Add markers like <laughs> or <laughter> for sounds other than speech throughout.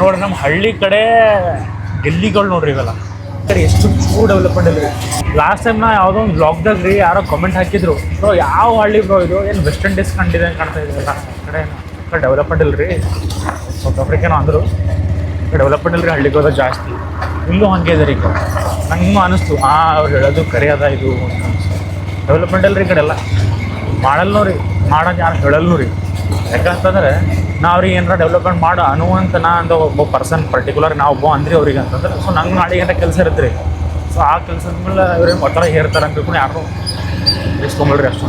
ನೋಡ್ರಿ ನಮ್ಮ ಹಳ್ಳಿ ಕಡೆ ಗೆಲ್ಲಿಗಳು ನೋಡ್ರಿ ಇವೆಲ್ಲ. ಕಡೆ ಎಷ್ಟು ಚೂರು ಡೆವಲಪ್ಮೆಂಟ್ ಇದೆ. ಲಾಸ್ಟ್ ಟೈಮ್ ನಾ ಯಾವುದೋ ಒಂದು ಬ್ಲಾಗ್ದಾಗ ರೀ ಯಾರೋ ಕಮೆಂಟ್ ಹಾಕಿದ್ರು. ಬ್ರೋ ಯಾವ ಹಳ್ಳಿ ಬ್ರೋ ಇದು? ಏನು ವೆಸ್ಟ್ ಇಂಡೀಸ್ ಕಂಡಿದೆ ಅಂತ ಕಾಣ್ತಾ ಇದ್ರಲ್ಲ ಕಡೆ ಕಡೆ ಡೆವಲಪ್ಮೆಂಟ್ ಇಲ್ಲ ರೀ ಸೌತ್ ಆಫ್ರಿಕನ್ ಅಂದರು ಡೆವಲಪ್ಮೆಂಟ್ ಇಲ್ರಿ ರೀ ಹೋದ ಜಾಸ್ತಿ. ಇಲ್ಲೂ ಹಂಗೆ ಇದೆ ರೀ ನಂಗೆ ಅನಿಸ್ತು ಹಾಂ ಅವ್ರು ಹೇಳೋದು ಕರೆ ಅದ ಇದು ಡೆವಲಪ್ಮೆಂಟ್ ರೀ ಈ ಕಡೆ ಎಲ್ಲ. ಮಾಡಲ್ನೋ ರೀ ಮಾಡೋದು ಯಾರು ಹೇಳಲ್ನೂ ರೀ. ಯಾಕಂತಂದ್ರೆ ನಾ ಅವ್ರಿಗೆ ಏನಾರ ಡೆವಲಪ್ಮೆಂಟ್ ಮಾಡೋ ಅನುವಂತ ನಾ ಅಂತ ಒಬ್ಬ ಪರ್ಸನ್ ಪರ್ಟಿಕ್ಯುಲರ್ ನಾವು ಒಬ್ಬ ಅಂದ್ರಿ ಅವ್ರಿಗೆ ಅಂತಂದ್ರೆ ಸೊ ನಂಗೆ ನಾಳೆಗೆ ಏನಾರ ಕೆಲಸ ಇರುತ್ತೆ ರೀ ಸೊ ಆ ಕೆಲಸದ ಮೇಲೆ ಅವ್ರಿಗೆ ಒತ್ತಡ ಹೇರ್ತಾರೆ ಅಂತ ಕೂಡ ಯಾರು ಇಸ್ಕೊಂಬಿಡ್ರಿ ಅಷ್ಟು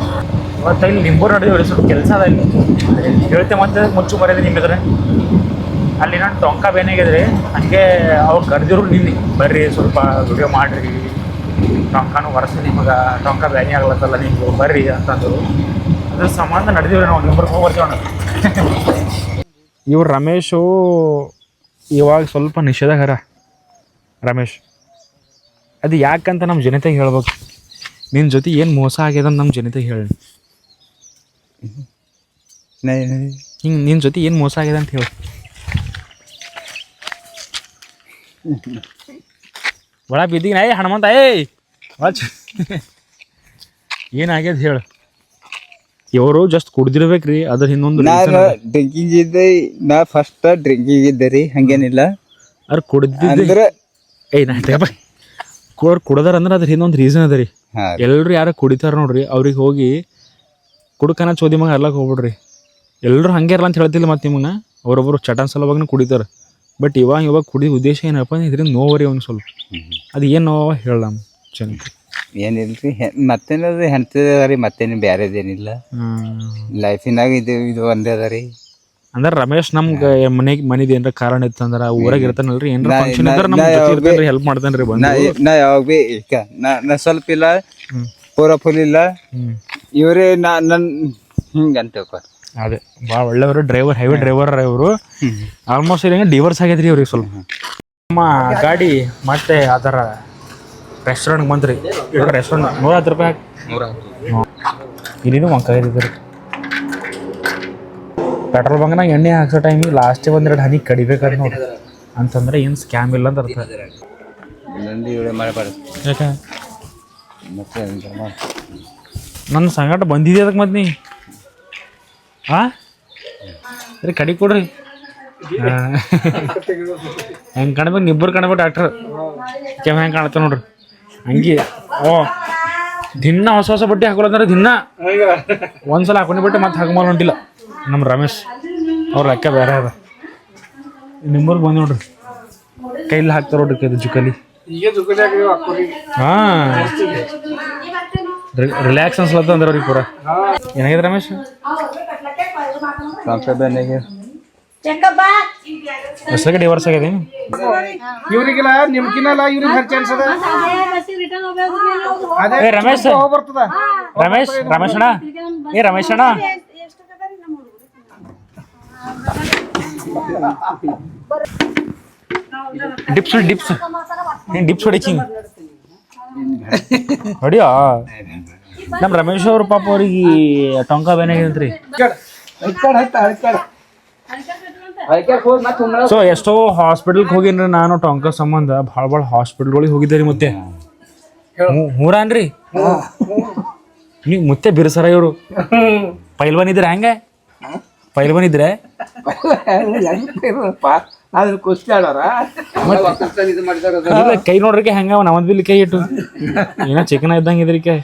ಇವತ್ತು ಇಲ್ಲಿ ನಿಂಬೂರು ನಡೆದಿವ್ರಿ ಸ್ವಲ್ಪ ಕೆಲಸ ಅದ ಇಲ್ಲಿ. ಹೇಳ್ತೆ ಮತ್ತೆ ಮುಚ್ಚು ಬರೋದು ನಿಮ್ಮಿದ್ರೆ ಅಲ್ಲಿ ನಾನು ಟೊಂಕ ಬೇನಾಗಿದ್ರಿ ಹಂಗೆ ಅವ್ರು ಕರೆದಿರು ನಿನ್ನೆ. ಬರ್ರಿ, ಸ್ವಲ್ಪ ವಿಡಿಯೋ ಮಾಡಿರಿ. ಟೊಂಕನೂ ಒರೆಸಿ ನಿಮಗೆ ಟೊಂಕ ಬೇನೆ ಆಗ್ಲತ್ತಲ್ಲ ನಿಮ್ಗೆ, ಬರ್ರಿ ಅಂತಂದರು. ಇದ್ರ ಸಂಬಂಧ ನಡೆದಿವ್ರಿ ನಾವು ಇವ್ರು ರಮೇಶು ಇವಾಗ ಸ್ವಲ್ಪ ನಿಷೇಧಗರ ರಮೇಶ್. ಅದು ಯಾಕಂತ ನಮ್ಮ ಜನತೆಗೆ ಹೇಳ್ಬೇಕು. ನಿನ್ನ ಜೊತೆ ಏನು ಮೋಸ ಆಗ್ಯದ ನಮ್ಮ ಜನತೆಗೆ ಹೇಳಿ. ಹಿಂಗೆ ನಿನ್ನ ಜೊತೆ ಏನು ಮೋಸ ಆಗ್ಯದ ಅಂತ ಹೇಳಿ. ಒಳ ಬಿದ್ದಿಗೆ ಏ ಹನುಮಂತ ಏಯ್! ಏನು ಏನಾಗ್ಯದ ಹೇಳು. ಇವರು ಜಸ್ಟ್ ಕುಡ್ದಿರ್ಬೇಕ್ರಿ. ಅದ್ರ ಹಿಂದೊಂದು ನಾನು ಡ್ರಿಂಕಿಂಗ್ ಇದ್ದೆ ನಾ ಫಸ್ಟ್ ಡ್ರಿಂಕಿಂಗ್ ಇದ್ದೆ ರೀ ಹಂಗೇನಿಲ್ಲ. ಅವ್ರು ಕುಡ್ದಿದ್ರೆ ಏ ಏಯ್ ನಾ ಅವ್ರು ಕುಡ್ದಾರ ಅಂದ್ರೆ ಅದ್ರ ಹಿಂದೊಂದು ರೀಸನ್ ಅದ ರೀ. ಎಲ್ಲರೂ ಯಾರು ಕುಡಿತಾರ ನೋಡ್ರಿ ಅವ್ರಿಗೆ ಹೋಗಿ ಕುಡ್ಕನ ಚೋದಿ ಮಗ ಅರ್ಲಕ್ಕೆ ಹೋಗ್ಬಿಡ್ರಿ. ಎಲ್ಲರೂ ಹಂಗೆ ಇರಲ್ಲ ಅಂತ ಹೇಳ್ತಿಲ್ಲ ಮತ್ತೆ ನಿಮ್ಮನ್ನ ಅವ್ರೊಬ್ಬರು ಚಟನ್ ಸಲುವಾಗಿ ಕುಡಿತಾರೆ. ಬಟ್ ಇವಾಗ ಇವಾಗ ಕುಡಿದ ಉದ್ದೇಶ ಏನಪ್ಪ ಅಂದ್ರೆ ಇದರಿಂದ ನೋವರಿ ಅವ್ನು ಸ್ವಲ್ಪ. ಅದು ಏನು ನೋವ ಹೇಳಮ್ಮ ಜನಕ್ಕೆ ಏನಿಲ್ರಿ? ಮತ್ತೇನದ ಹೆಣ್ತದ ರೀ ಮತ್ತೇನು ಬ್ಯಾರೇದೇನಿಲ್ಲ. ಲೈಫಿನಾಗ ಇದು ಇದು ಒಂದೇ ಅದ ಅಂದ್ರ ಅಂದ್ರೆ ರಮೇಶ್ ನಮ್ಗ ಮನೆಗ್ ಮನಿದ ಏನ್ರ ಕಾರಣ ಇತ್ತಂದ್ರ ಊರಾಗ ಇರ್ತಾನಲ್ರಿ? ಏನ್ರ ಫಂಕ್ಷನ್ ಇದ್ರ ಇರ್ತಾನ್ರಿ ಹೆಲ್ಪ್ ಮಾಡ್ತಾನ್ರಿ ನಾ ಬಂದು. ನಾ ಯಾವಾಗ ಬಿ ಈಗ ನಾ ನಾ ಸ್ವಲ್ಪ ಇಲ್ಲ. ಪೂರ ಫುಲ್ ಇಲ್ಲ. ಇವರೇ ನಾ ನನ್ ಹಿಂಗ ಅಂತೇಳ್ಕೊ ಅದೇ ಭಾಳ ಒಳ್ಳೆಯವರು ಡ್ರೈವರ್ ಹೆವಿ ಡ್ರೈವರ್ ಇವರು ಆಲ್ಮೋಸ್ಟ್ ಇಲ್ಲ ಡಿವರ್ಸ್ ಆಗೈತ್ರಿ ಇವ್ರಿಗೆ ಸ್ವಲ್ಪ. ನಮ್ಮ ಗಾಡಿ ಮತ್ತೆ ಅದರ ರೆಸ್ಟೋರೆಂಟ್ ಬಂದ್ರಿ. ರೆಸ್ಟೋರೆಂಟ್ ನೂರ ಹತ್ತು ರೂಪಾಯಿ ಇಲ್ಲಿನೂ ಮಂಕ ಇದ್ರಿ ಪೆಟ್ರೋಲ್ ಬಂಕ್ನಾಗ ಎಣ್ಣೆ ಹಾಕ್ಸೋ ಟೈಮಿಗೆ ಲಾಸ್ಟಿಗೆ ಒಂದೆರಡು ಹನಿ ಕಡಿಬೇಕಾದ್ರೆ ನೋಡಿ ಅಂತಂದ್ರೆ ಏನು ಸ್ಕ್ಯಾಮ್ ಇಲ್ಲ ಅಂತ ಅರ್ಥ. ಯಾಕೆ? ನನ್ನ ಸಂಗಟ ಬಂದಿದೆ ಅದಕ್ಕೆ ಮತ್ತೆ ನೀ? ಹಾಂ ಸರಿ ಕಡಿ ಕೊಡ್ರಿ. <laughs> ಹೆಂಗೆ ಕಾಣ್ಬೇಕು? ನಿಬ್ಬರು ಕಾಣ್ಬೇಕು ಡಾಕ್ಟ್ರ್. ಕೆಮ್ಮ ಹೆಂಗೆ ಕಾಣುತ್ತೆ ನೋಡ್ರಿ. ಹಂಗೆ. ಓ ದಿನ ಹೊಸ ಹೊಸ ಬಟ್ಟೆ ಹಾಕೊಳಂದ್ರೆ ದಿನ ಒಂದ್ಸಲ ಹಾಕೊಂಡಿ ಬಟ್ಟೆ ಮತ್ತೆ ಹಾಕೊಂಬಲ್ಲ ಹೊಂಟಿಲ್ಲ. ನಮ್ಮ ರಮೇಶ್ ಅವ್ರ ಲೆಕ್ಕ ಬೇರೆ ಅದ. ನಿಮ್ಮೂರ್ಗೆ ಬಂದು ನೋಡ್ರಿ. ಕೈಲಿ ಹಾಕ್ತಾರ ನೋಡ್ರಿ ಕೈ ಜುಕಲಿ. ಹಾ. ರಿಲ್ಯಾಕ್ಸ್ ಅನ್ಸ್ಲತ್ತ ಅಂದ್ರೆ ಅವ್ರಿಗೆ ಪೂರ. ಏನಾಗಿದೆ ರಮೇಶ್? ಎಷ್ಟಾಗ ಡಿವರ್ಸ್ ಆಗಿದೆ. ಇವ್ರಿಗಿಲ್ಲ ನಿಮ್ಗಿನಲ್ಲ ಇವ್ರಿಗೆ ಖರ್ಚು ಅನ್ಸದ ಅದೇ. ಏ ರಮೇಶ್. ಬರ್ತದ. ರಮೇಶ್ ರಮೇಶ್ ಅಣ್ಣ ಏ ರಮೇಶ್ ಅಣ್ಣ ಡಿಪ್ಸ್ ಡಿಪ್ಸ್. ನೀನು ಡಿಪ್ಸ್ ಹೊಡಿಚಿಂಗ್ ಹೊಡಿಯೋ? ನಮ್ಮ ರಮೇಶ್ ಅವ್ರ ಪಾಪ ಅವ್ರಿಗೆ ಟೊಂಕ ಬೇನಾಗಿದ್ರಿ ಸೊ ಎಷ್ಟೋ ಹಾಸ್ಪಿಟಲ್ಗೆ ಹೋಗಿನ್ರಿ ನಾನು ಟೊಂಕ ಸಂಬಂಧ. ಭಾಳ ಭಾಳ ಹಾಸ್ಪಿಟಲ್ಗಳಿಗೆ ಹೋಗಿದ್ದೆ ರೀ ಮತ್ತೆ ಮೂರಾನ್ರಿ ನೀವು ಮತ್ತೆ ಬಿರ್ಸರ ಇವರು. ಪೈಲ್ವನ್ ಇದ್ರೆ ಹೆಂಗೆ? ಪೈಲ್ವನ್ ಇದ್ರೆ ಅದ್ರ ಕುಸ್ತಿ ಆಡೋರ ಕೈ ನೋಡ್ರಿಕೆ ಹೆಂಗ ನಮ್ಮದ್ ಬಿಲ್ ಕೈ ಇಟ್ಟು. <laughs> ಏನೋ ಚಿಕನ್ ಇದ್ದಂಗೆ ಇದ್ರಿ ಕೈ.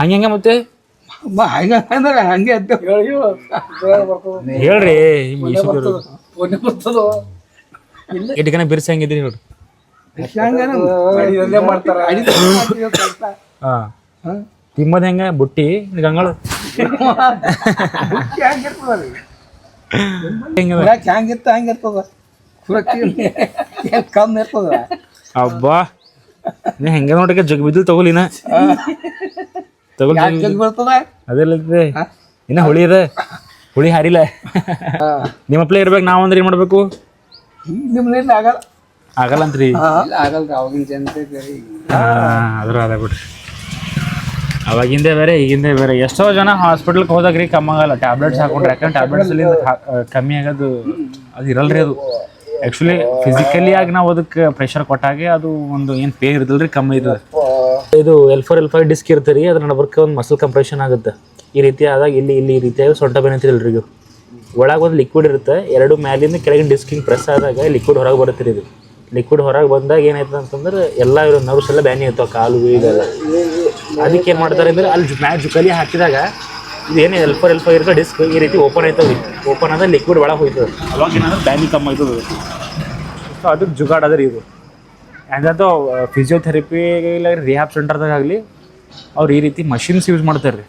ಹಂಗೆ ಹೆಂಗ ಮತ್ತೆ? ಹಂಗ ಅಂದ್ರೆ ಹಂಗೆ ಅಂತ ಹೇಳಿ. ಹೇಳ್ರಿ ಇಟ್ಕನ ಬಿರ್ಸ ಹೆಂಗಿದ್ರಿ ನೋಡ್ರಿ ಮಾಡ್ತಾರ. ಹಾ. ತಿಮ್ಮದ್ ಹೆಂಗ? ಬುಟ್ಟಿ ಗಂಗಳ. ಹಂಗಿರ್ತದ ಕಮ್ಮಿ ಇರ್ತದ? ಅಬ್ಬಾ ನೀ ಹೆಂಗ ನೋಡಕ್ಕೆ ಜಗ್ ಬಿದ್ದು ತಗೊಲಿನ ಬರ್ತದ? ಅದೆಲ್ಲ ಇನ್ನ ಹುಳಿ ಅದ ಹುಳಿ ಹಾರಿಲ್ಲ. ನಿಮ್ಮಪ್ಲೆ ಇರ್ಬೇಕು ನಾವಂದ್ರೆ ಏನ್ ಮಾಡ್ಬೇಕು? ನಿಮ್ದೇನು ಆಗಲ್ಲ. ಆಗಲ್ಲ ಅಂತ್ರಿ ಆಗಲ್ರಿ ಅವಾಗಿನ ಜನತೆ ಬೇರೆ ಅದ್ರ ಅದ ಬಿಡ್ರಿ. ಅವಾಗಿಂದೇ ಬೇರೆ ಈಗಿಂದೇ ಬೇರೆ. ಎಷ್ಟೋ ಜನ ಹಾಸ್ಪಿಟಲ್ಗೆ ಹೋದಾಗ್ರಿ ಕಮ್ಮಿ ಆಗಲ್ಲ ಟ್ಯಾಬ್ಲೆಟ್ಸ್ ಹಾಕೊಂಡ್ರೆ. ಯಾಕಂದ್ರೆ ಟ್ಯಾಬ್ಲೆಟ್ಸ್ ಅಲ್ಲಿ ಕಮ್ಮಿ ಆಗೋದು ಅದು ಇರಲ್ರಿ ಅದು. ಆ್ಯಕ್ಚುಲಿ ಫಿಸಿಕಲಿ ಆಗಿ ನಾವು ಅದಕ್ಕೆ ಪ್ರೆಷರ್ ಕೊಟ್ಟಾಗೆ ಅದು ಒಂದು ಏನು ಪೇ ಇರ್ತಲ್ರಿ ಕಮ್ಮಿ ಇರ್ತದೆ ಇದು L four L five disc ಇರ್ತೀರಿ ರೀ, ಅದ್ರ ನಡಬರ್ಕ ಒಂದು ಮಸಲ್ ಕಂಪ್ರೆಷನ್ ಆಗುತ್ತೆ. ಈ ರೀತಿ ಆದಾಗ ಇಲ್ಲಿ ಇಲ್ಲಿ ಈ ರೀತಿಯಾಗಿ ಸೊಂಟ ಬೆನಿತಿರಿ ಎಲ್ರಿಗೂ. ಒಳಗೆ ಒಂದು ಲಿಕ್ವಿಡ್ ಇರುತ್ತೆ, ಎರಡು ಮ್ಯಾಲಿಂದ ಕೆಳಗಿನ ಡಿಸ್ಕಿಂಗ್ ಪ್ರೆಸ್ ಆದಾಗ ಲಿಕ್ವಿಡ್ ಹೊರಗೆ ಬರುತ್ತೆ ಇದು. ಲಿಕ್ವಿಡ್ ಹೊರಗೆ ಬಂದಾಗ ಏನಾಯ್ತದೆ ಅಂತಂದ್ರೆ ಎಲ್ಲ ಇರೋ ನರ್ವ್ಸ್ ಎಲ್ಲ ಬ್ಯಾನಿ ಆಯ್ತಾವ, ಕಾಲು ಇದೆಲ್ಲ ಅದಕ್ಕೆ ಏನು ಮಾಡ್ತಾರೆ ಅಂದರೆ ಅಲ್ಲಿ ಮ್ಯಾಚ್ ಜುಕಲಿ ಹಾಕಿದಾಗ ಇದು L four L five disc ಈ ರೀತಿ ಓಪನ್ ಆಯ್ತದೆ ಓಪನ್ ಆದ್ರೆ ಲಿಕ್ವಿಡ್ ಒಳಗೆ ಹೋಯ್ತದೆ. ಅವಾಗ ಏನಂದ್ರೆ ಬ್ಯಾನಿ ಕಮ್ಮಿ ಆಯ್ತದೆ ಸೊ ಅದಕ್ಕೆ ಜುಗಾಡ್ ಅದ ರೀ ಇದು. ಹಂಗಂತ ಫಿಸಿಯೋಥೆರಪಿ ಇಲ್ಲ ರಿಹ್ಯಾಬ್ ಸೆಂಟರ್ದಾಗ ಆಗಲಿ ಅವ್ರು ಈ ರೀತಿ ಮಷಿನ್ಸ್ ಯೂಸ್ ಮಾಡ್ತಾರೆ ರೀ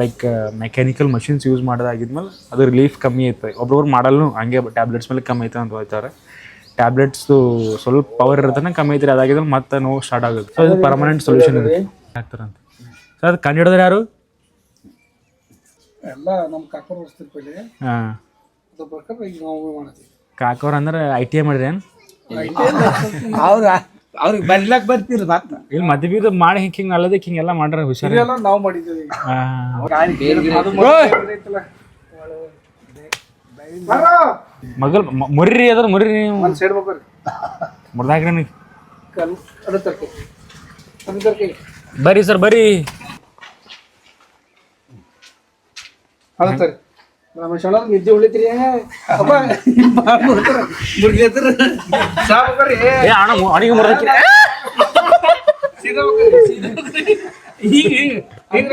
ಲೈಕ್ ಮೆಕ್ಯಾನಿಕಲ್ ಮಷಿನ್ಸ್ ಯೂಸ್ ಮಾಡೋದಾಗಿದ್ಮೇಲೆ ಅದು ರಿಲೀಫ್ ಕಮ್ಮಿ ಐತೆ. ಒಬ್ಬೊಬ್ರು ಮಾಡಲ್ಲೂ ಹಂಗೆ ಟ್ಯಾಬ್ಲೆಟ್ಸ್ ಮೇಲೆ ಕಮ್ಮಿ ಐತೆ ಅಂತ ಹೋಗ್ತಾರೆ ಟ್ಯಾಬ್ಲೆಟ್ಸು ಸ್ವಲ್ಪ ಪವರ್ ಇರುತ್ತೆ ಕಮ್ಮಿ ಐತ್ರಿ ಅದಾಗಿದ್ರೆ ಮತ್ತೆ ನೋವು ಸ್ಟಾರ್ಟ್ ಆಗುತ್ತೆ. ಸೊ ಇದು ಪರ್ಮನೆಂಟ್ ಸೊಲ್ಯೂಷನ್ ಇದೆ. ಆಗ್ತಾರಂತ ಸೊ ಅದು ಕಂಡು ಹಿಡಿದ್ರೆ ಯಾರು? ಎಲ್ಲ ನಮ್ಮ ಕಾಕೋರ್ ಹಾಂ. ಕಾಕೋರ್ ಅಂದ್ರೆ ಐ ಟಿ ಐ ಮಾಡಿರಿ ಏನು? ಅವ್ರ ಅವ್ರಿಗೆ ಬರ್ಲಕ್ ಬರ್ತೀರಿ ಮತ್ತ ಇಲ್ಲಿ ಮದ್ವಿದು ಮಾಡಿ ಹಿಂಗೆ ಹಿಂಗೆ ಅಲ್ಲದಕ್ಕೆ ಹಿಂಗೆಲ್ಲ ಮಾಡ್ರ ಹುಷಾರ ನಾವು ಮಾಡಿದ್ದೀವಿ. ಮಗಲ್ ಮ- ಮುರ್ರಿ ಅದ್ರ ಮುರ್ರಿ ನೀವು. ಒಂದ್ ಸೈಡ್ ಬರ್ರಿ ಮುರ್ದಾಕ್ರಿ ನೀವು ಕಲ್ ಅದು ತರ್ಕಿ. ಅದು ತರ್ಕಿ. ಬರ್ರಿ ಸರ್ ಬರ್ರಿ. ಅದು ನಿದ್ದೆ ಉಳಿತೀರಿ. ಅಪ್ಪ ಬರ್ರಿ. ಏ ಅಣ್ಣ ಸೀದಾ ಸೀದಾ. ಈಗ ಹಿಂಗ್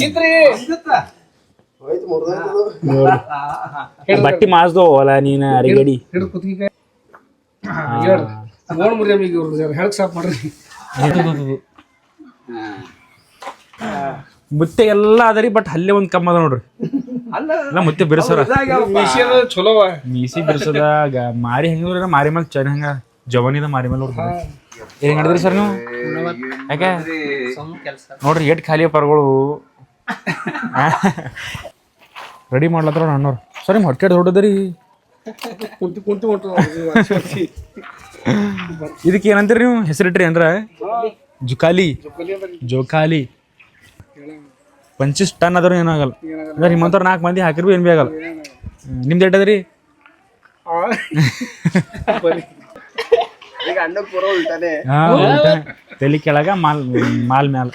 ಚಿತ್ರಿ ಬಟ್ಟಿ ಮಾಸ್ದು ಅಲ್ಲ ನೀನ ಅರಿಗಡಿ ಹಿಡಿದು ಕುತ್ತಿಗೆ ಹೇಳ್ರಿ ನೋಡ್ ಈಗ ಹೇಳಕ್ ಮಾಡ್ರಿ. ಮುತ್ತೆ ಎಲ್ಲಾ ಅದರಿ ಬಟ್ ಅಲ್ಲೇ ಒಂದ್ ಕಮ್ಮದ ಅದ ನೋಡ್ರಿ. ಎಲ್ಲ ಮತ್ತೆ ಬಿರ್ಸರ ವಿಷಯದ ಚಲೋವ ಮೀಸಿ ಬಿರ್ಸದ ಗ- ಮಾರಿ ಹೆಂಗ ಮಾರಿ ಮೇಲೆ ಚನ್ ಹಂಗ ಜವನಿದ ಮಾರಿ ಮೇಲೆ ನೋಡ್ರಿ ಏನ್ ಹಿಡಿದ್ರಿ ಸರ್ ನೀವು? ಯಾಕೆ? ನೋಡ್ರಿ ಏಟ್ ಖಾಲಿ ಪರಗಳು ರೆಡಿ ಮಾಡ್ಲತ್ರ ಅಣ್ಣವ್ರು. ಸರ್ ನಿಮ್ ಹೊಟ್ಟೆ ಹೊಡೆದ್ರಿ ಕುಂತಿ ಕುಂತು ಹೊಂಟು ಇದಕ್ಕೆ ಏನಂತೀರಿ ನೀವು? ಹೆಸರಿಟ್ರಿ ಅಂದ್ರ? ಜುಕಾಲಿ. ಜೋಕಾಲಿ. ಪಂಚಿಸ್ ಟನ್ ಆದ್ರೂ ಏನಾಗಲ್ಲ. ಅಂದ್ರೆ ನಿಮ್ಮಂತವ್ರು ನಾಲ್ಕು ಮಂದಿ ಹಾಕಿರ್ಬಿ ಏನ್ ಬಿ ಆಗಲ್ಲ. ನಿಮ್ದು ಎಟ್ಟದ್ರಿ. ತಲಿ ಕೆಳಗ ಮಾಲ್ ಮಾಲ್ ಮ್ಯಾಲ.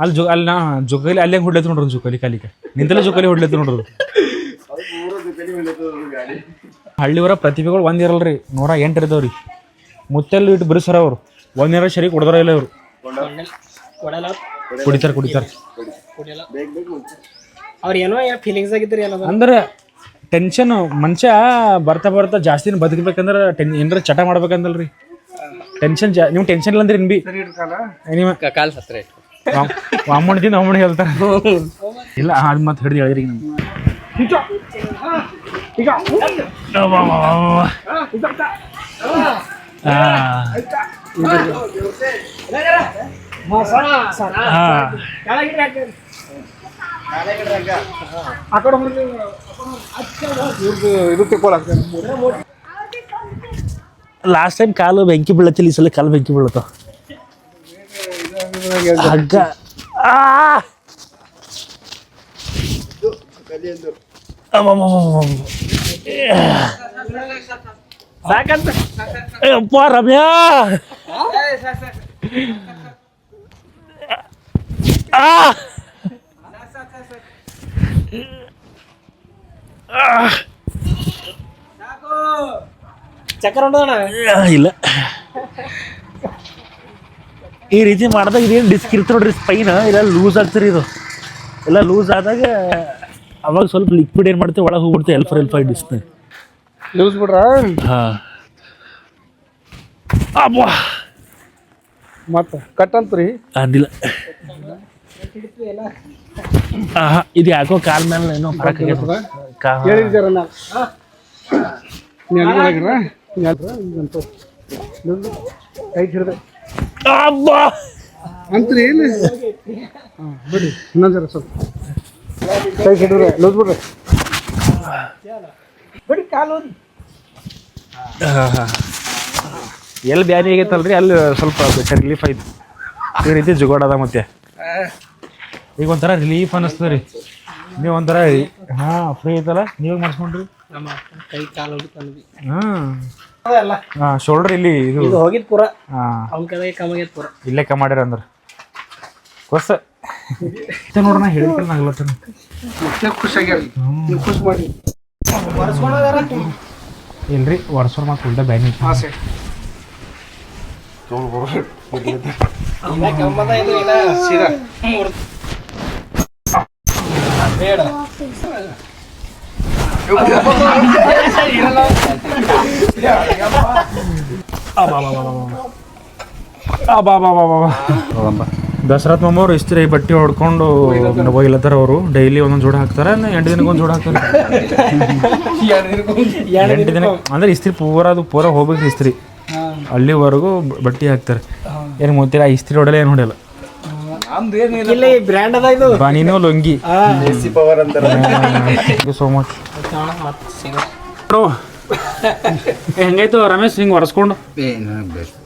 ಅಲ್ಲಿ ಜು ಅಲ್ಲಿ ನಾ ಜುಕಾಲಿ ಅಲ್ಲೇ ಹೊಡ್ಲೈತಿ ನೋಡ್ರಿ ಜುಕಾಲಿ ಕಾಲಿಕ ನಿಂತಲ್ಲ ಜುಕಾಲಿ ಹೊಡ್ಲೈತಿ ನೋಡ್ರಿ ಹಳ್ಳಿವರ ಪ್ರತಿಭೆಗಳು ಒಂದ್ ಇರಲ್ರಿ. ನೂರ ಎಂಟು ಇರ್ತಾವ್ರಿ ಮುತ್ತೆಲ್ಲ ಇಟ್ಟು ಬಿಡಿಸ್ತಾರ ಅವ್ರು. ಒಂದಿರ ಸರಿ ಕುಡ್ದಾರ ಇಲ್ಲ ಇವ್ರು. ಕುಡಿತಾರ ಕುಡಿತಾರ. ಅವ್ರ ಏನೋ ಫೀಲಿಂಗ್ಸ್ ಆಗಿದ್ರಿ ಏನೋ ಅಂದ್ರೆ ಟೆನ್ಷನ್ ಮನುಷ್ಯ ಬರ್ತಾ ಬರ್ತಾ ಜಾಸ್ತಿ ಬದುಕಬೇಕಂದ್ರೆ ಟೆನ್ ಏನಾರ ಚಟ ಮಾಡ್ಬೇಕಂದಲ್ರಿ. ಟೆನ್ಷನ್ ಜಾ ನೀವು ಟೆನ್ಷನ್ ಇಲ್ಲ ಅಂದ್ರೆ ಬಿ? ನಿಮ್ಮ ಕಾಲ್. ಹತ್ರ ವಾಮಣ್ದಿಂದ ವಾಮಣ್ಣ ಹೇಳ್ತಾರ. ಇಲ್ಲ ಅದ್ ಮತ್ತೆ ಹಿಡಿದು ಹೇಳಿದ್ರಿ ಆ ಕಡೆ ಇದು ಲಾಸ್ಟ್ ಟೈಮ್ ಕಾಲು ಬೆಂಕಿ ಬೀಳತ್ತಿಲ್ಲ ಈ ಸಲ ಕಾಲು ಬೆಂಕಿ ಬೀಳತ್ತ. ಹಗ್ಗ. ಸಾಕಂತ. ಅಪ್ಪ ರಮ್ಯಾ. ಆ! ಚಕ್ರ ಇಲ್ಲ. ಈ ರೀತಿ ಮಾಡಿದಾಗ ಇದೇನು ಡಿಸ್ಕ್ ಇರ್ತ ನೋಡ್ರಿ ಸ್ಪೈನ್ ಇಲ್ಲ ಲೂಸ್ ಆಗ್ತಿರಿ ಇದು. ಎಲ್ಲ ಲೂಸ್ ಆದಾಗ ಅವಾಗ ಸ್ವಲ್ಪ ಲಿಕ್ವಿಡ್ ಏನು ಮಾಡ್ತೀವಿ ಒಳಗೆ ಹೋಗ್ಬಿಡ್ತೀವಿ L four L five L five disc loose ಬಿಡ್ರ? ಹಾಂ. ಅಬ್ಬಾ. ಮತ್ತೆ ಕಟ್ ಅಂತ್ರಿ? ಅಂದಿಲ್ಲ. ಇದು ಯಾಕೋ ಕಾಲ್ ಮೇಲೆ ಏನೋ ಫರಕ್ ಹಿಡ್ದೆ. ಅಬ್ಬಾ! ಅಂತ್ರಿ ಬಿಡಿ ಇನ್ನೊಂದು ಜರ ಸ್ವಲ್ಪ. ಕೈ ಹಿಡಿದ್ರೆ ಲೂಸ್ ಬಿಡ್ರಿ ಬಿಡಿ ಕಾಲು ಎಲ್ಲಿ ಬ್ಯಾನಿ ಆಗೈತಲ್ರಿ ಅಲ್ಲಿ ಸ್ವಲ್ಪ ರಿಲೀಫ್ ಆಯ್ತು. ಈ ರೀತಿ ಜುಗಾಡದ ಮತ್ತೆ. ಈಗ ಒಂಥರ ರಿಲೀಫ್ ಅನ್ನಿಸ್ತದೆ ರೀ. ನೀವು ಒಂಥರ ಹಾಂ ಫ್ರೀ ಐತಲ್ಲ? ನೀವು ಮಾಡಿಸ್ಕೊಂಡ್ರಿ. ನಮ್ಮ ಕೈ ಕಾಲು ಹಾಂ. ಶೋಲ್ಡರ್ ಇಲ್ಲಿ ಇದು. ಹೋಗಿದ್ ಪೂರ. ಹಾಂ. ಅವ್ನ ಕಡೆ ಕಮ್ಮಾಗೈತ್ ಪೂರ. ಇಲ್ಲೇ ಕಮ್ ಮಾಡ್ಯಾರ ಅಂದ್ರೆ. ಹೊಸ ನೋಡೋಣ ನಾ ಹೇಳ್ತೀನಿ ಆಗ್ಲತ್ತನ ಮತ್ತೆ ಖುಷಿಯಾಗ್ಯಾರ ನೀವು ಖುಷಿ ಮಾಡಿ. ಇಲ್ರಿ ವರ್ಸೋರ್ ಮಾತು ಉಲ್ಟಾ ಬ್ಯಾನಿ. ಹಾಂ ಸರ್. ಬೇಡ. ದಸರಾತ್ ಮಮ್ಮವ್ರು ಇಸ್ತ್ರಿ ಬಟ್ಟೆ ಹೊಡ್ಕೊಂಡು ಹೋಗಿಲ್ಲತ್ತಾರ ಅವರು. ಡೈಲಿ ಒಂದೊಂದು ಜೋಡ ಹಾಕ್ತಾರ ಎಂಟು ದಿನಕ್ಕೆ ಒಂದು ಜೋಡ ಹಾಕ್ತಾರೆ. ಎಂಟು ದಿನ ಅಂದ್ರೆ ಇಸ್ತ್ರಿ ಪೂರ ಅದು ಪೂರ ಹೋಗ್ಬೇಕು ಇಸ್ತ್ರಿ. ಅಲ್ಲಿವರೆಗೂ ಬಟ್ಟೆ ಹಾಕ್ತಾರೆ. ಏನು ಗೊತ್ತಿಲ್ಲ ಇಸ್ತ್ರಿ ಹೊಡೆಯಲ್ಲ ಏನು ಹೊಡೆಯಲ್ಲ. ಇಲ್ಲ. ಈ ಬ್ರ್ಯಾಂಡ್ ಅದ ಇದು. ಬಾನಿನೋ ಲೊಂಗಿ. ಪವರ್ ಅಂತಾರ ಥ್ಯಾಂಕ್ ಯು ಸೋ ಮಚ್ ಹೆಂಗಾಯ್ತು ರಮೇಶ್ ಹಿಂಗ್ ಒರೆಸ್ಕೊಂಡು? ಬೆಸ್ಟ್.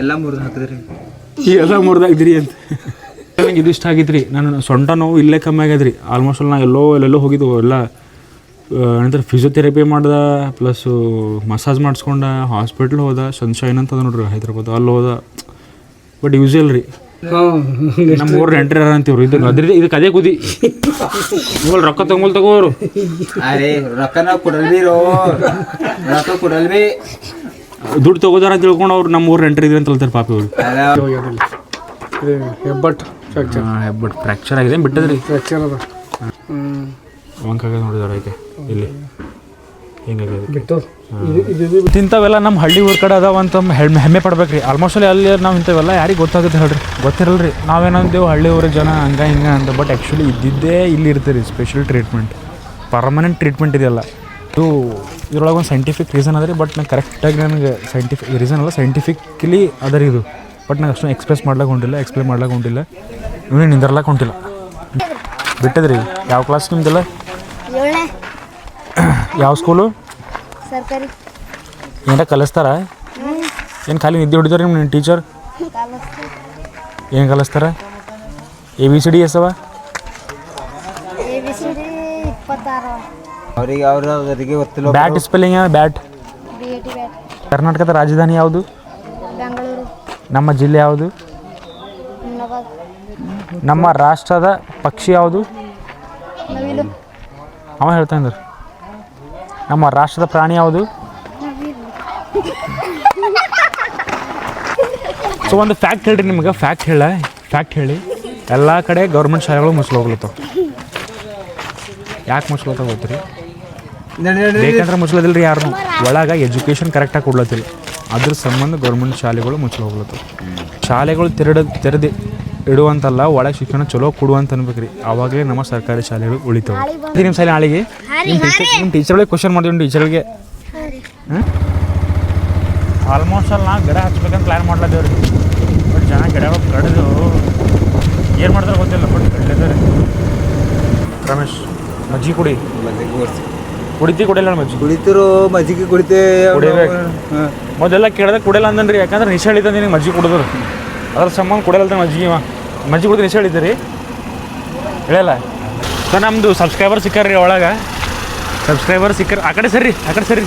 ಎಲ್ಲ ಮುರಿದು ಹಾಕಿದ್ರಿ. ಎಲ್ಲ ಮುರಿದಾಗಿದ್ರಿ ಅಂತ. ನನಗೆ ಇದು ಇಷ್ಟ ಆಗಿದ್ರಿ. ನಾನು ಸೊಂಟ ನೋವು ಇಲ್ಲೇ ಕಮ್ಮಿ ಆಗ್ಯದ್ರಿ ಆಲ್ಮೋಸ್ಟ್ ನಾ ಎಲ್ಲೋ ಎಲ್ಲೆಲ್ಲೋ ಹೋಗಿದ್ವು ಎಲ್ಲ ಏನಂತಾರೆ ಫಿಸಿಯೋಥೆರಪಿ ಮಾಡ್ದೆ ಪ್ಲಸ್ಸು ಮಸಾಜ್ ಮಾಡಿಸ್ಕೊಂಡ ಹಾಸ್ಪಿಟ್ಲ್ ಹೋದ ಸನ್ಶೈನ್ ಅಂತ ಅದ ನೋಡ್ರಿ ಹೈದ್ರಾಬಾದ್. ಅಲ್ಲಿ ಹೋದ ಬಟ್ ಯೂಸಲ್ ರೀ. ನಮ್ಮ ಊರ್ ನೆಂಟ್ರಿ ಅಂತೀವ್ರಿ? ಇದು ಅದ್ರಿ ಇದಕ್ಕೆ ಅದೇ ಕುದಿ. ಇವಾಗ ರೊಕ್ಕ ತಗೊಂಬಲ್ ತಗೋರು. ಅರೆ ರೊಕ್ಕ ನಾವು ಕೊಡಲ್ವಿ ರೊಕ್ಕ ಕೊಡಲ್ವಿ ದುಡ್ಡು ತಗೋದಾರ ಅಂತ ತಿಳ್ಕೊಂಡು ಅವ್ರು ನಮ್ಮ ಊರ್ ಎಂಟ್ರಿ ಇದ್ರಿ ಅಂತ ಹೇಳ್ತಾರೆ ಪಾಪಿ ಅವ್ರು ಹೆಬ್ಬಟ್ ಫ್ರಾಕ್ಚರ್ ಬಟ್ ಫ್ರ್ಯಾಕ್ಚರ್ ಆಗಿದೆ ಬಿಟ್ಟದ್ರಿ. ಫ್ರಾಕ್ಚರ್ ಅದ. ವಂಕಾಗ ನೋಡಿದಾರ ಐತೆ. ಇಲ್ಲಿ. ಇದು ಇಂಥವೆಲ್ಲ ನಮ್ಮ ಹಳ್ಳಿ ಊರ ಕಡೆ ಅದಾವ ಅಂತ ಹೆಮ್ಮೆ ಹೆಮ್ಮೆ ಪಡ್ಬೇಕ್ರಿ. ಆಲ್ಮೋಸ್ಟ್ ಅಲ್ಲಿ ಅಲ್ಲಿ ನಾವು ಇಂಥವೆಲ್ಲ ಯಾರಿಗೆ ಗೊತ್ತಾಗುತ್ತೆ ಹೇಳ್ರಿ. ಗೊತ್ತಿರಲ್ರಿ. ನಾವೇನಂದೇವು ಹಳ್ಳಿ ಊರ ಜನ ಹಂಗೆ ಹಿಂಗೆ ಅಂತ ಬಟ್ ಆ್ಯಕ್ಚುಲಿ ಇದ್ದಿದ್ದೇ ಇಲ್ಲಿ ಇರ್ತೀರಿ ಸ್ಪೆಷಲ್ ಟ್ರೀಟ್ಮೆಂಟ್ ಪರ್ಮನೆಂಟ್ ಟ್ರೀಟ್ಮೆಂಟ್ ಇದೆಯಲ್ಲ. ಇದು ಇದ್ರೊಳಗೆ ಒಂದು ಸೈಂಟಿಫಿಕ್ ರೀಸನ್ ಅದ ರೀ ಬಟ್ ನಂಗೆ ಕರೆಕ್ಟಾಗಿ ನನಗೆ ಸೈಂಟಿಫಿಕ್ ರೀಸನ್ ಅಲ್ಲ ಸೈಂಟಿಫಿಕಲಿ ಅದ ರೀ ಇದು. ಬಟ್ ನಂಗೆ ಅಷ್ಟು ಎಕ್ಸ್ಪ್ರೆಸ್ ಮಾಡ್ಲಾಕ ಹೊಂಟಿಲ್ಲ ಎಕ್ಸ್ಪ್ಲೇನ್ ಮಾಡ್ಲಾಕ ಹೊಂಟಿಲ್ಲ. ಇವನೇ ನಿಂದಿರ್ಲಾಕ ಹೊಂಟಿಲ್ಲ. ಬಿಟ್ಟದ್ರಿ ಯಾವ ಕ್ಲಾಸ್ ನಿಮ್ದೆಲ್ಲ? ಏಳನೇ ಯಾವ ಸ್ಕೂಲು ಸರ್ಕಾರಿ. ಏನಾರ ಕಲಿಸ್ತಾರ? ಏನು ಖಾಲಿ ನಿದ್ದೆ ಹೊಡಿತಾರೆ ನಿಮ್ಮ ಟೀಚರ್ ಏನು ಕಲಿಸ್ತಾರ? A B C D S ಅವ? ಅವರಿಗೆ ಗೊತ್ತಿಲ್ಲ ಬ್ಯಾಟ್ ಸ್ಪೆಲ್ಲಿಂಗ್ ಬ್ಯಾಟ್ ಕರ್ನಾಟಕದ ರಾಜಧಾನಿ ಯಾವುದು? ಬೆಂಗಳೂರು. ನಮ್ಮ ಜಿಲ್ಲೆ ಯಾವುದು? ನಮ್ಮ ರಾಷ್ಟ್ರದ ಪಕ್ಷಿ ಯಾವುದು? ನವಿಲು. ಅವ ಹೇಳ್ತಾ ನಮ್ಮ ರಾಷ್ಟ್ರದ ಪ್ರಾಣಿ ಯಾವುದು? ಸೊ ಒಂದು ಫ್ಯಾಕ್ಟ್ ಹೇಳ್ರಿ ನಿಮ್ಗೆ. ಫ್ಯಾಕ್ಟ್ ಹೇಳ. ಫ್ಯಾಕ್ಟ್ ಹೇಳಿ. ಎಲ್ಲ ಕಡೆ ಗೌರ್ಮೆಂಟ್ ಶಾಲೆಗಳು ಮುಚ್ಚಲೋಗ್ಲತ್ತಾವ ಯಾಕೆ ಮುಚ್ಚಲತ್ತಾವ ಗೊತ್ತ್ರಿ ಬೇಕಂದ್ರೆ ಮುಚ್ಚಲದಿಲ್ಲ ರೀ ಯಾರು ಒಳಗೆ ಎಜುಕೇಷನ್ ಕರೆಕ್ಟಾಗಿ ಕೊಡ್ಲತ್ತಿಲ್ಲ. ಅದ್ರ ಸಂಬಂಧ ಗೌರ್ಮೆಂಟ್ ಶಾಲೆಗಳು ಮುಚ್ಚಲು ಹೋಗ್ಲತ್ತವ ಶಾಲೆಗಳು ತೆರಡ ತೆರೆದು ಇಡುವಂತಲ್ಲ ಒಳಗೆ ಶಿಕ್ಷಣ ಚಲೋ ಕೊಡುವಂತ ಅನ್ಬೇಕ್ರಿ. ಅವಾಗಲೇ ನಮ್ಮ ಸರ್ಕಾರಿ ಶಾಲೆಗಳು ಉಳಿತಾವೆ. ನಿಮ್ಮ ಶಾಲೆ ನಾಳೆಗೆ ನಿಮ್ಮ ಟೀಚರ್ ಒಳಗೆ ಟೀಚರ್ಗಳಿಗೆ ಕ್ವಶನ್ ಮಾಡಿದ್ವಿ ಟೀಚರ್ಗೆ ಆಲ್ಮೋಸ್ಟ್ ಅಲ್ಲಿ ನಾವು ಗಿಡ ಹಚ್ಬೇಕಂತ ಪ್ಲ್ಯಾನ್ ಮಾಡ್ಲದೇವ್ರಿ. ಬಟ್ ಜನ ಗಿಡ ಕಡಿದು ಏನು ಮಾಡ್ತಾರೆ ಗೊತ್ತಿಲ್ಲ ಬಟ್ ಕಡ್ಲಿದ್ದಾರೆ ರಮೇಶ್ ಮಜ್ಜಿಗೆ ಕುಡಿ. ಕುಡಿತಿ ಕುಡಿಲ್ಲ ಮಜ್ಜಿ ಕುಡಿತಿರು ಮಜ್ಜಿಗೆ ಕುಡಿತೆ ಕುಡಿಬೇಕು. ಮೊದಲೆಲ್ಲ ಕೇಳಿದ್ರೆ ಕುಡಿಯಲ್ಲ ಅಂದನ್ರಿ ಯಾಕಂದ್ರೆ ನಿಶೆ ಹಿಡಿತ ನಿನಗೆ ಮಜ್ಜಿ ಕುಡಿದ್ರು. ಅದ್ರ ಸಂಬಂಧ ಕೊಡಲ್ಲ ಮಜ್ಜಿಗೆ ಮಜ್ಜಿಗೆ ಕೊಡ್ತೀನಿ ಎಷ್ಟು ಹೇಳಿದ್ದೀರಿ ಹೇಳಲ್ಲ? ಸರ್ ನಮ್ಮದು ಸಬ್ಸ್ಕ್ರೈಬರ್ ಸಿಕ್ಕಾರ್ರಿ ಒಳಗೆ. ಸಬ್ಸ್ಕ್ರೈಬರ್ ಸಿಕ್ಕರ್ ಆ ಕಡೆ ಸರಿ ಆ ಕಡೆ ಸರಿ.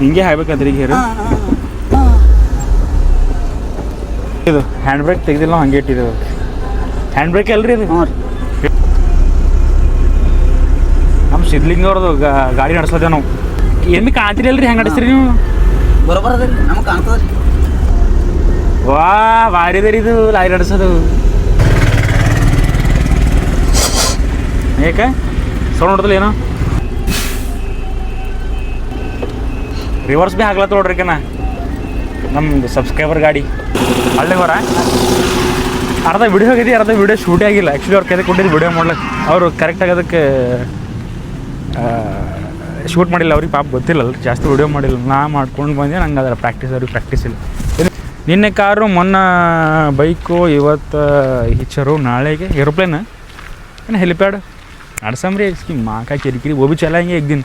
ಹಿಂಗೆ ಹಾಯ್ಬೇಕಂದ್ರಿ ಈಗ ಹೇರು ಇದು ಹ್ಯಾಂಡ್ ಬ್ರೇಕ್ ತೆಗ್ದಿಲ್ಲ ನಾವು ಹಂಗೆ ಇಟ್ಟಿದ್ದೇವೆ ಹ್ಯಾಂಡ್ ಬ್ರೇಕ್ ಅಲ್ರಿ ಇದು? ನಮ್ಮ ಸಿದ್ಲಿಂಗ್ ಅವ್ರದ್ದು ಗಾಡಿ ನಡೆಸೋದೇ ನಾವು. ಏನು ಕಾಣ್ತೀರಿ ಅಲ್ರಿ ಹೆಂಗೆ ಅಡಿಸ್ರಿ ನೀವು? ಬರೋಬರ ಅದ ನಮಗೆ ಕಾಣ್ತದ ವಾ ಭಾರಿ ಅದ ಇದು ಲಾರಿ ನಡೆಸೋದು. ಏಕೆ? ಸೌಂಡ್ ನೋಡ್ದಲ್ಲ ಏನೋ? ರಿವರ್ಸ್ ಭೀ ಹಾಕ್ಲತ್ತ ನೋಡ್ರಿ ಕಣ ನಮ್ದು ಸಬ್ಸ್ಕ್ರೈಬರ್ ಗಾಡಿ. ಹಳ್ಳಿ ಹೊರ ಅರ್ಧ ವಿಡಿಯೋ ಆಗಿದೆ ಅರ್ಧ ವಿಡಿಯೋ ಶೂಟೇ ಆಗಿಲ್ಲ. ಆ್ಯಕ್ಚುಲಿ ಅವ್ರ ಕೈಗೆ ಕೊಟ್ಟಿದ್ದು ವಿಡಿಯೋ ಮಾಡ್ಲಿಕ್ಕೆ ಅವರು ಕರೆಕ್ಟಾಗಿ ಅದಕ್ಕೆ ಶೂಟ್ ಮಾಡಿಲ್ಲ ಅವ್ರಿಗೆ, ಪಾಪ ಗೊತ್ತಿಲ್ಲಲ್ಲ ಜಾಸ್ತಿ ವಿಡಿಯೋ ಮಾಡಿಲ್ಲ. ನಾ ಮಾಡ್ಕೊಂಡು ಬಂದೆ, ನಂಗೆ ಅದರ ಪ್ರಾಕ್ಟೀಸ್ ಅವ್ರಿಗೆ ಪ್ರಾಕ್ಟೀಸ್ ಇಲ್ಲ. ನಿನ್ನೆ ಕಾರು, ಮೊನ್ನ ಬೈಕು, ಇವತ್ತು ಹಿಚ್ಚರು ನಾಳೆಗೆ ಏರೋಪ್ಲೇನ್ ಏನು ಹೆಲಿಪ್ಯಾಡ್ ನಡ್ಸಂಬ್ರಿ ಸ್ಕೀಮ್ ಮಾಕಾ ಕಿರಿಕಿರಿ ಒಬ್ಬ ಚಲ ಹಿಂಗೆ ಈಗ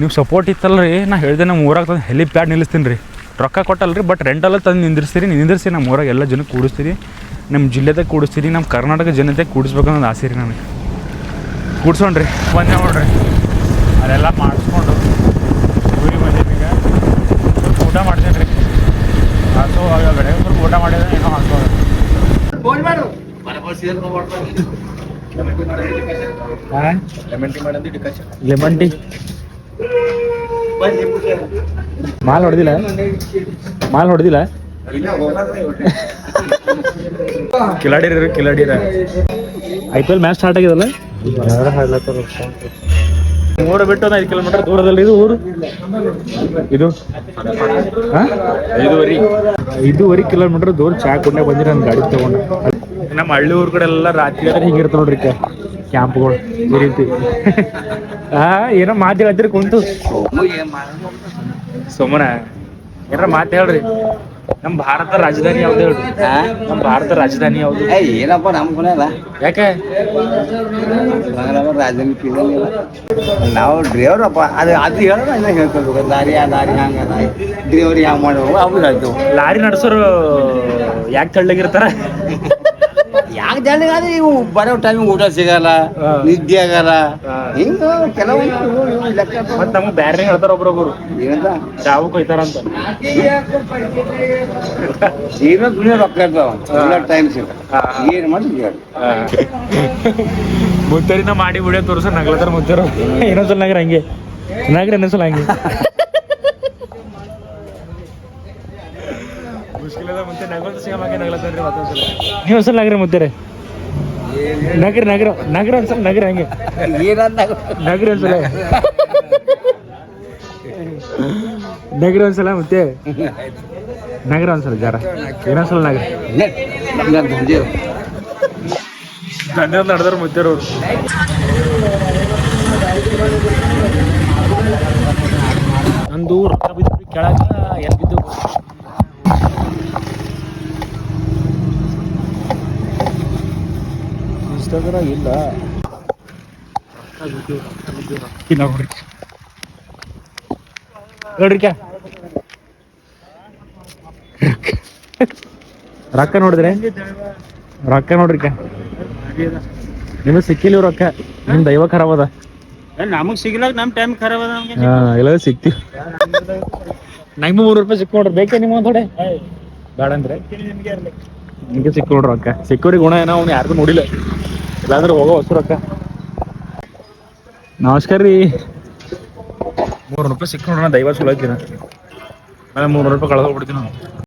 ನೀವು ಸಪೋರ್ಟ್ ಇತ್ತಲ್ಲ ರೀ ನಾ ಹೇಳಿದೆ ನಮ್ಮ ಊರಾಗ ತಂದು ಹೆಲಿಪ್ಯಾಡ್ ನಿಲ್ಲಿಸ್ತೀನಿ ರೀ. ರೊಕ್ಕ ಕೊಟ್ಟಲ್ಲ ರೀ ಬಟ್ ರೆಂಟಲ್ಲ ತಂದು ನಿಂದಿರ್ಸ್ತೀರಿ ನಿಂದಿರ್ಸಿ, ನಮ್ಮ ಊರಾಗ ಎಲ್ಲ ಜನಕ್ಕೆ ಕೂಡಿಸ್ತೀರಿ. ನಮ್ಮ ಜಿಲ್ಲೆದಾಗ ಕೂಡಿಸ್ತೀರಿ, ನಮ್ಮ ಕರ್ನಾಟಕ ಜನತೆ ಕೂಡಿಸ್ಬೇಕನ್ನೋದು ಆಸೆ ರೀ ನನಗೆ. ಕೂಡ್ಸೋಣ್ರಿ, ಬಂದೆ ನೋಡ್ರಿ. ಅದೆಲ್ಲ ಮಾಡಿಸ್ಕೊಂಡು ಊರಿಗೆ ಬಂದಿದ್ದು ಈಗ. ಸ್ವಲ್ಪ ಊಟ ಮಾಡ್ತೀನಿ ರೀ ಅದು ಬೆಳಗ್ಗೆ ಊಟ ಮಾಡಿದ್ರೆ ಏನೋ ಹಾಕೋದು ಲೆಮನ್ ಟೀ ಮಾಲ್ ಹೊಡೆದಿಲ್ಲ? ಮಾಲ್ ಹೊಡೆದಿಲ್ಲ? ಕಿಲಾಡಿರ ಕಿಲಾಡಿರ. I P L match start ಆಗಿದಲ್ಲ ಮೂರು ಬಿಟ್ಟು ಒಂದು ಐದು ಕಿಲೋಮೀಟರ್ ದೂರದಲ್ಲಿ ಇದು ಊರು? ಇದು? ಐದೂವರೆ. ಐದೂವರೆ ಕಿಲೋಮೀಟರ್ ದೂರ ಚಾ ಕೊಂಡೆ ಬಂದಿರ ನನ್ನ ಗಾಡಿ ತಗೊಂಡು. ನಮ್ಮ ಹಳ್ಳಿ ಊರ್ ಕಡೆ ಎಲ್ಲ ರಾತ್ರಿ ಆದ್ರೆ ಹಿಂಗಿರ್ತಾವ ನೋಡ್ರಿ ಕ್ಯಾಂಪ್ಗಳು ಈ ರೀತಿ. ಹಾ ಏನೋ ಮಾತು ಹೇಳ್ತೀರಿ ಕುಂತು. ಸುಮ್ಮನೆ ಏನಾರ ಮಾತು ಹೇಳ್ರಿ. ನಮ್ಮ ಭಾರತ ರಾಜಧಾನಿ ಯಾವ್ದು ಹೇಳ್ರಿ? ನಮ್ಮ ಭಾರತ ರಾಜಧಾನಿ ಯಾವ್ದು? ಏನಪ್ಪ ನಮ್ ಗುಣ ಅಲ್ಲ? ಯಾಕೆ? ರಾಜಧಾನಿ ನಾವು ಡ್ರೈವರ್ ಅಪ್ಪ ಅದು ಅದು ಹೇಳೋದು ಇಲ್ಲ ಹೇಳ್ಕೊಬೇಕು ದಾರಿ ಆ ದಾರಿ ಹಂಗ ಡ್ರೈವರ್ ಹ್ಯಾಂಗ ಮಾಡುವ ಅವ್ರು ಹೇಳ್ತೇವೆ ಲಾರಿ ನಡೆಸೋರು ಯಾಕೆ ತಳ್ಳಗಿರ್ತಾರ? ಯಾಕೆ ಜನಗಾದ್ರೆ ಇವು ಬರೋ ಟೈಮಿಗೆ ಊಟ ಸಿಗಲ್ಲ. ನಿದ್ದೆ ಆಗಲ್ಲ. ಹಿಂಗ ಕೆಲವೊಂದು ಲೆಕ್ಕ ಮತ್ ನಮ್ಗೆ ಬ್ಯಾರೆ ಹೇಳ್ತಾರ ಒಬ್ರೊಬ್ರು ಏನಂತ ಚಾವು ಜೀವನ ದುನಿಯಾ ರೊಕ್ಕ ಇರ್ತಾವ. ಎಲ್ಲ ಟೈಮ್ ಸಿಗ ಏನು ಮಾಡಿ ಹೇಳಿ ಮುದ್ದರಿನ ಮಾಡಿ ಬಿಡೋ ತೋರಿಸ ನಗ್ಲತ್ತಾರ ಮುದ್ದಾರ ಇನ್ನೊಂದ್ಸಲ ನಗರ ಹಂಗೆ. ನಗರ ಇನ್ನೊಂದ್ಸಲ ಹಂಗೆ. ನೀವು ಒಂದ್ಸಲ ಮುದ್ದೆ ರೀ ನಗರ ನಗರ ನಗರ ಒಂದ್ಸಲ ನಗರ ಹಂಗೆ. ನಗರ ಅನ್ಸಲ್ಲ ಒಂದ್ಸಲ. ನಗರ ಒಂದ್ಸಲ ಮತ್ತೆ ನಗರ ಒಂದ್ಸಲ ಜರ. ಇನ್ನೊಂದ್ಸಲ ನಗರ. ದಂಡ ನಡೆದ್ರ ಮುದ್ದಾರ ಅವ್ರು ನಂದು ರೊಕ್ಕ ಬಿದ್ದು ಕೆಳಗ ಎಲ್ಲಿ ಬಿದ್ದು ಇಲ್ಲ. ನೋಡ್ರಿ ರೊಕ್ಕ ನೋಡಿದ್ರೆ? ರೊಕ್ಕ ನೋಡ್ರಿ ನಿಮಗ್ ಸಿಕ್ಕಿಲ್ಲ ರೊಕ್ಕ? ನಿಮ್ ದೈವ ಖರಾಬ್ ಅದ. ನಮಗ್ ಸಿಗ್ಲಾಕ ನಮ್ ಟೈಮ್ ಖರಾಬ್ ಅದ ಇಲ್ಲ ಸಿಕ್ತಿವ್ ನಂಗೆ ಮೂರು ರೂಪಾಯಿ ಸಿಕ್ಕ ನೋಡ್ರಿ ಬೇಕೇ ನಿಮ್ಮ ಥೋಡೆ ಬೇಡ ಅಂದ್ರೆ? ನಿಮ್ಗೆ ಸಿಕ್ಕ ನೋಡ್ರಿ ರೊಕ್ಕ. ಸಿಕ್ಕೋರಿ ಗುಣ ಏನೋ ಅವ್ನು ಯಾರಿಗೂ ನೋಡಿಲ್ಲ. ಇಲ್ಲಾಂದ್ರೆ ಹೋಗೋ ಹೊಸ ರೊಕ್ಕ. ನಮಸ್ಕಾರ ರೀ. ಮೂರು ರೂಪಾಯಿ ಸಿಕ್ಕ ನೋಡೋಣ ನಾ ದೈವ ಸುಲೋ ಐತಿನ ಆಮೇಲೆ ಮೂರು ರೂಪಾಯಿ ಕಳೆದು ಹೋಗ್ಬಿಡ್ತೀನಿ